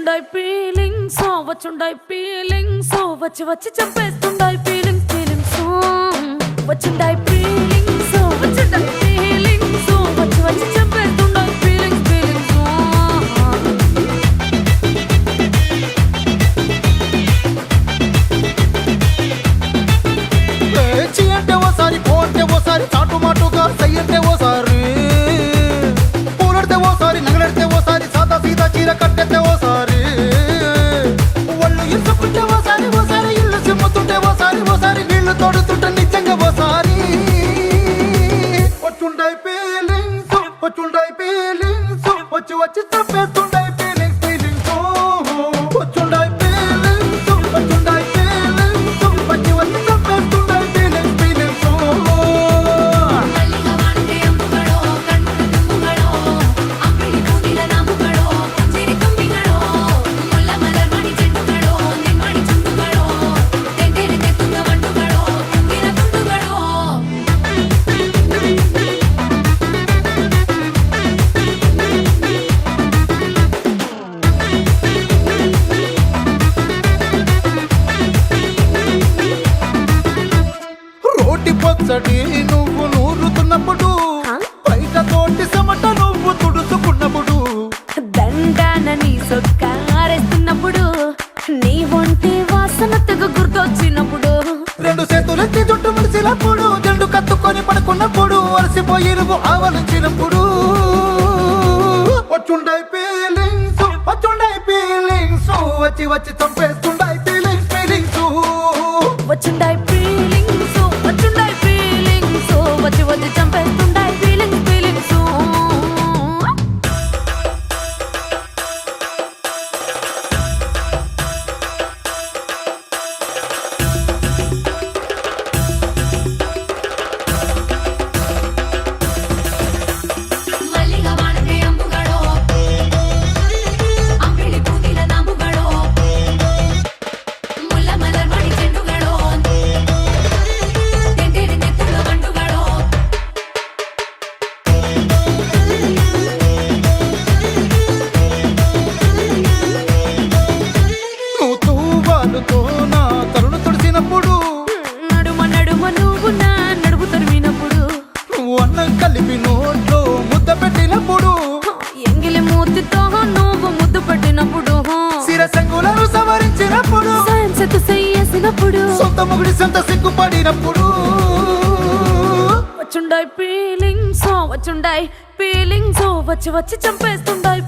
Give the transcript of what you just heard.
వచ్చుండాయి feelings వచ్చుండాయి feelings వచ్చి వచ్చి చంపేస్తుండాయి ఫీలింగ్స్ ఫీలింగ్స్ వచ్చుండాయి ఫీలింగ్స్ వచ్చుండాయి ఫీలింగ్స్ వచ్చి వచ్చి చంపేస్తుండాయి ఫీలింగ్స్ ఫీలింగ్స్ పేచి అంటే ఓసారి పో అంటే ఓసారి చాటు మాటుగా సై అంటే ఓసారి. ఇల్లు ఓసారి ఓసారి వీళ్ళు తోడుతుంటే నిజంగా ఓసారి. వచ్చుండై ఫీలింగ్స్ వచ్చుండై ఫీలింగ్స్ వచ్చి వచ్చి తప్పేస్తుండై పచ్చడి నువ్వు నూరుతున్నప్పుడు బయట తోటి సమట నువ్వు తుడుచుకున్నప్పుడు. దండాన నీ సొక్కారేస్తున్నప్పుడు నీ ఒంటి వాసన తెగ గుర్తొచ్చినప్పుడు. రెండు చేతులెత్తి జుట్టు ముడిచినప్పుడు జండు కత్తుకొని పడుకున్నప్పుడు అలసిపోయి నువ్వు ఆవలించినప్పుడు. వచ్చుండై ఫీలింగ్స్ వచ్చుండై ఫీలింగ్స్ వచ్చి వచ్చి చంపేస్తుండై మొగుడి సంత సిగ్గుపడినప్పుడు. వచ్చుండాయి ఫీలింగ్స్ oh, వచ్చుండాయి ఫీలింగ్స్ oh, వచ్చి వచ్చి చంపేస్తుండాయి